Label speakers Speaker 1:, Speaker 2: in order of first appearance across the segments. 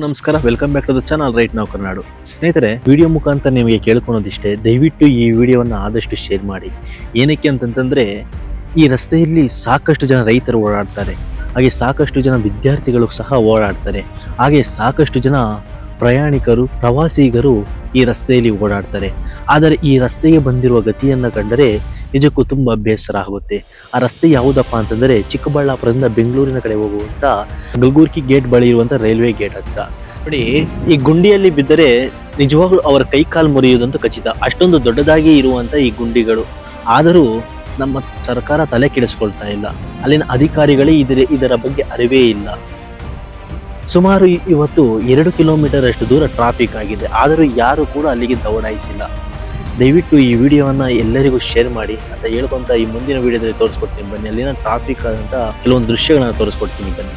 Speaker 1: ನಮಸ್ಕಾರ. Welcome back to the channel right ನಾವು ಕರ್ನಾಡು ಸ್ನೇಹಿತರೆ ವಿಡಿಯೋ ಮುಖಾಂತರ ನಿಮಗೆ ಕೇಳ್ಕೊಳ್ಳೋದಿಷ್ಟೇ ದಯವಿಟ್ಟು ಈ ವಿಡಿಯೋವನ್ನು ಆದಷ್ಟು ಶೇರ್ ಮಾಡಿ. ಏನಕ್ಕೆ ಅಂತಂತಂದ್ರೆ, ಈ ರಸ್ತೆಯಲ್ಲಿ ಸಾಕಷ್ಟು ಜನ ರೈತರು ಓಡಾಡ್ತಾರೆ. ಹಾಗೆ ಸಾಕಷ್ಟು ಜನ ವಿದ್ಯಾರ್ಥಿಗಳು ಸಹ ಓಡಾಡ್ತಾರೆ. ಹಾಗೆ ಸಾಕಷ್ಟು ಜನ ಪ್ರಯಾಣಿಕರು, ಪ್ರವಾಸಿಗರು ಈ ರಸ್ತೆಯಲ್ಲಿ ಓಡಾಡ್ತಾರೆ. ಆದರೆ ಈ ರಸ್ತೆಗೆ ಬಂದಿರುವ ಗತಿಯನ್ನು ಕಂಡರೆ ನಿಜಕ್ಕೂ ತುಂಬ ಬೇಸರ ಆಗುತ್ತೆ ಆ ರಸ್ತೆ ಯಾವುದಪ್ಪ ಅಂತಂದರೆ ಚಿಕ್ಕಬಳ್ಳಾಪುರದಿಂದ ಬೆಂಗಳೂರಿನ ಕಡೆ ಹೋಗುವಂಥ ಗಲ್ಗೂರ್ಕಿ ಗೇಟ್ ಬಳಿ ಇರುವಂಥ ರೈಲ್ವೆ ಗೇಟ್ ಅಂತ. ನೋಡಿ, ಈ ಗುಂಡಿಯಲ್ಲಿ ಬಿದ್ದರೆ ನಿಜವಾಗ್ಲೂ ಅವರ ಕೈ ಕಾಲು ಮುರಿಯುವುದಂತೂ ಖಚಿತ. ಅಷ್ಟೊಂದು ದೊಡ್ಡದಾಗಿ ಇರುವಂಥ ಈ ಗುಂಡಿಗಳು. ಆದರೂ ನಮ್ಮ ಸರ್ಕಾರ ತಲೆ ಕೆಡಿಸ್ಕೊಳ್ತಾ ಇಲ್ಲ. ಅಲ್ಲಿನ ಅಧಿಕಾರಿಗಳೇ ಇದರ ಇದರ ಬಗ್ಗೆ ಅರಿವೇ ಇಲ್ಲ. ಸುಮಾರು ಇವತ್ತು ಎರಡು ಕಿಲೋಮೀಟರ್ ಅಷ್ಟು ದೂರ ಟ್ರಾಫಿಕ್ ಆಗಿದೆ. ಆದರೂ ಯಾರು ಕೂಡ ಅಲ್ಲಿಗೆ ದೌಡಾಯಿಸಿಲ್ಲ. ದಯವಿಟ್ಟು ಈ ವಿಡಿಯೋವನ್ನ ಎಲ್ಲರಿಗೂ ಶೇರ್ ಮಾಡಿ ಅಂತ ಹೇಳ್ಕೊಂತ ಈ ಮುಂದಿನ ವಿಡಿಯೋದಲ್ಲಿ ತೋರಿಸ್ಕೊಡ್ತೀನಿ ಬನ್ನಿ. ಅಲ್ಲಿನ ಟ್ರಾಫಿಕ್ ಆದಂತ ಕೆಲವೊಂದು ದೃಶ್ಯಗಳನ್ನ ತೋರಿಸ್ಕೊಡ್ತೀನಿ ಬನ್ನಿ.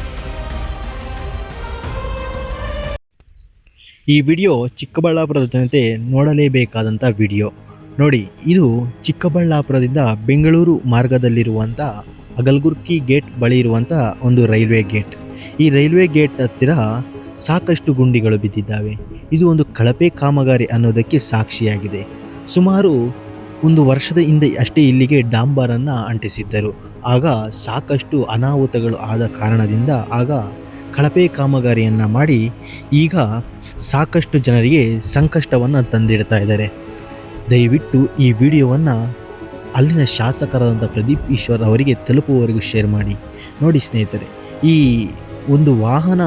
Speaker 1: ಈ ವಿಡಿಯೋ ಚಿಕ್ಕಬಳ್ಳಾಪುರದ ಜನತೆ ನೋಡಲೇಬೇಕಾದಂಥ ವಿಡಿಯೋ. ನೋಡಿ, ಇದು ಚಿಕ್ಕಬಳ್ಳಾಪುರದಿಂದ ಬೆಂಗಳೂರು ಮಾರ್ಗದಲ್ಲಿರುವಂಥ ಅಗಲ್ಗುರ್ಕಿ ಗೇಟ್ ಬಳಿ ಇರುವಂಥ ಒಂದು ರೈಲ್ವೆ ಗೇಟ್. ಈ ರೈಲ್ವೆ ಗೇಟ್ ಹತ್ತಿರ ಸಾಕಷ್ಟು ಗುಂಡಿಗಳು ಬಿದ್ದಿದ್ದಾವೆ. ಇದು ಒಂದು ಕಳಪೆ ಕಾಮಗಾರಿ ಅನ್ನೋದಕ್ಕೆ ಸಾಕ್ಷಿಯಾಗಿದೆ. ಸುಮಾರು ಒಂದು ವರ್ಷದ ಹಿಂದೆ ಅಷ್ಟೇ ಇಲ್ಲಿಗೆ ಡಾಂಬರನ್ನು ಅಂಟಿಸಿದ್ದರು. ಆಗ ಸಾಕಷ್ಟು ಅನಾಹುತಗಳು ಆದ ಕಾರಣದಿಂದ ಆಗ ಕಳಪೆ ಕಾಮಗಾರಿಯನ್ನು ಮಾಡಿ ಈಗ ಸಾಕಷ್ಟು ಜನರಿಗೆ ಸಂಕಷ್ಟವನ್ನು ತಂದಿಡ್ತಾ ಇದ್ದಾರೆ. ದಯವಿಟ್ಟು ಈ ವಿಡಿಯೋವನ್ನು ಅಲ್ಲಿನ ಶಾಸಕರಾದಂಥ ಪ್ರದೀಪ್ ಈಶ್ವರ್ ಅವರಿಗೆ ತಲುಪುವವರೆಗೂ ಶೇರ್ ಮಾಡಿ. ನೋಡಿ ಸ್ನೇಹಿತರೆ, ಈ ಒಂದು ವಾಹನ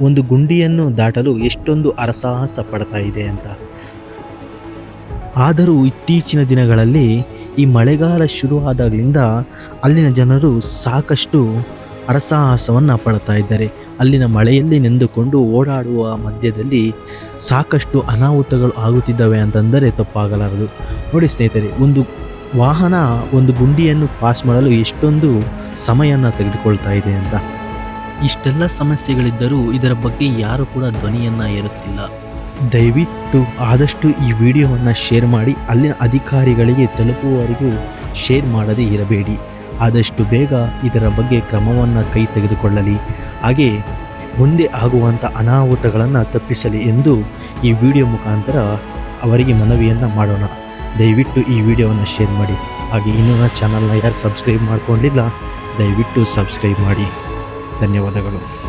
Speaker 1: ಒಂದು ಗುಂಡಿಯನ್ನು ದಾಟಲು ಎಷ್ಟೊಂದು ಅರಸಾಹಸ ಪಡ್ತಾ ಇದೆ ಅಂತ. ಆದರೂ ಇತ್ತೀಚಿನ ದಿನಗಳಲ್ಲಿ ಈ ಮಳೆಗಾಲ ಶುರುವಾದಾಗಲಿಂದ ಅಲ್ಲಿನ ಜನರು ಸಾಕಷ್ಟು ಹರಸಾಹಸವನ್ನು ಪಡ್ತಾ ಇದ್ದಾರೆ. ಅಲ್ಲಿನ ಮಳೆಯಲ್ಲಿ ನೆಂದುಕೊಂಡು ಓಡಾಡುವ ಮಧ್ಯದಲ್ಲಿ ಸಾಕಷ್ಟು ಅನಾಹುತಗಳು ಆಗುತ್ತಿದ್ದಾವೆ ಅಂತಂದರೆ ತಪ್ಪಾಗಲಾರದು. ನೋಡಿ ಸ್ನೇಹಿತರೆ, ಒಂದು ವಾಹನ, ಒಂದು ಗುಂಡಿಯನ್ನು ಪಾಸ್ ಮಾಡಲು ಎಷ್ಟೊಂದು ಸಮಯನ ತೆಗೆದುಕೊಳ್ತಾ ಇದೆ ಅಂತ. ಇಷ್ಟೆಲ್ಲ ಸಮಸ್ಯೆಗಳಿದ್ದರೂ ಇದರ ಬಗ್ಗೆ ಯಾರು ಕೂಡ ಧ್ವನಿಯನ್ನು ಏರುತ್ತಿಲ್ಲ. ದಯವಿಟ್ಟು ಆದಷ್ಟು ಈ ವಿಡಿಯೋವನ್ನು ಶೇರ್ ಮಾಡಿ, ಅಲ್ಲಿನ ಅಧಿಕಾರಿಗಳಿಗೆ ತಲುಪುವವರೆಗೂ ಶೇರ್ ಮಾಡದೇ ಇರಬೇಡಿ. ಆದಷ್ಟು ಬೇಗ ಇದರ ಬಗ್ಗೆ ಕ್ರಮವನ್ನು ಕೈ ತೆಗೆದುಕೊಳ್ಳಲಿ ಹಾಗೆ ಮುಂದೆ ಆಗುವಂಥ ಅನಾಹುತಗಳನ್ನು ತಪ್ಪಿಸಲಿ ಎಂದು ಈ ವಿಡಿಯೋ ಮುಖಾಂತರ ಅವರಿಗೆ ಮನವಿಯನ್ನು ಮಾಡೋಣ. ದಯವಿಟ್ಟು ಈ ವಿಡಿಯೋವನ್ನು ಶೇರ್ ಮಾಡಿ. ಹಾಗೆ ಇನ್ನೂ ನನ್ನ ಚಾನಲ್ನ ಯಾರು ಸಬ್ಸ್ಕ್ರೈಬ್ ಮಾಡ್ಕೊಂಡಿಲ್ಲ, ದಯವಿಟ್ಟು ಸಬ್ಸ್ಕ್ರೈಬ್ ಮಾಡಿ. ಧನ್ಯವಾದಗಳು.